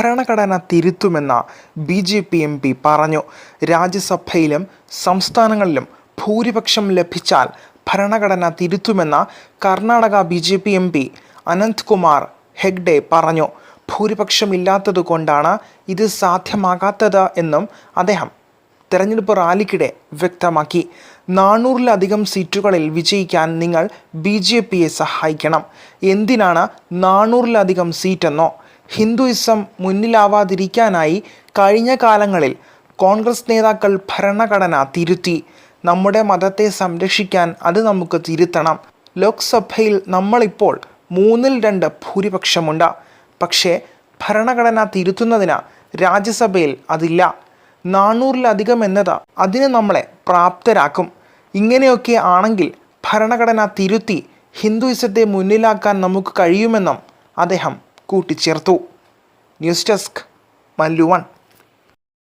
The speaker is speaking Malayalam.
ഭരണഘടന തിരുത്തുമെന്ന് B J P M P പറഞ്ഞു. രാജ്യസഭയിലും സംസ്ഥാനങ്ങളിലും ഭൂരിപക്ഷം ലഭിച്ചാൽ ഭരണഘടന തിരുത്തുമെന്ന് Karnataka B J P M P Ananth Kumar Hegde പറഞ്ഞു. ഭൂരിപക്ഷമില്ലാത്തതുകൊണ്ടാണ് ഇത് സാധ്യമാകാത്തത് എന്നും അദ്ദേഹം തെരഞ്ഞെടുപ്പ് റാലിക്കിടെ വ്യക്തമാക്കി. നാനൂറിലധികം സീറ്റുകളിൽ വിജയിക്കാൻ നിങ്ങൾ ബി ജെ പിയെ സഹായിക്കണം. എന്തിനാണ് നാനൂറിലധികം സീറ്റെന്നോ? ഹിന്ദുയിസം മുന്നിലാവാതിരിക്കാനായി കഴിഞ്ഞ കാലങ്ങളിൽ കോൺഗ്രസ് നേതാക്കൾ ഭരണഘടന തിരുത്തി നമ്മുടെ മതത്തെ സംരക്ഷിക്കാൻ അത് നമുക്ക് തിരുത്തണം. ലോക്സഭയിൽ നമ്മളിപ്പോൾ മൂന്നിൽ രണ്ട് ഭൂരിപക്ഷമുണ്ട്. പക്ഷേ ഭരണഘടന തിരുത്തുന്നതിന് രാജ്യസഭയിൽ അതില്ല. നാനൂറിലധികം എന്നത് അതിന് നമ്മളെ പ്രാപ്തരാക്കും. ഇങ്ങനെയൊക്കെ ആണെങ്കിൽ ഭരണഘടന തിരുത്തി ഹിന്ദുയിസത്തെ മുന്നിലാക്കാൻ നമുക്ക് കഴിയുമെന്നും അദ്ദേഹം കൂട്ടിച്ചേർത്തു. News desk Mallu one.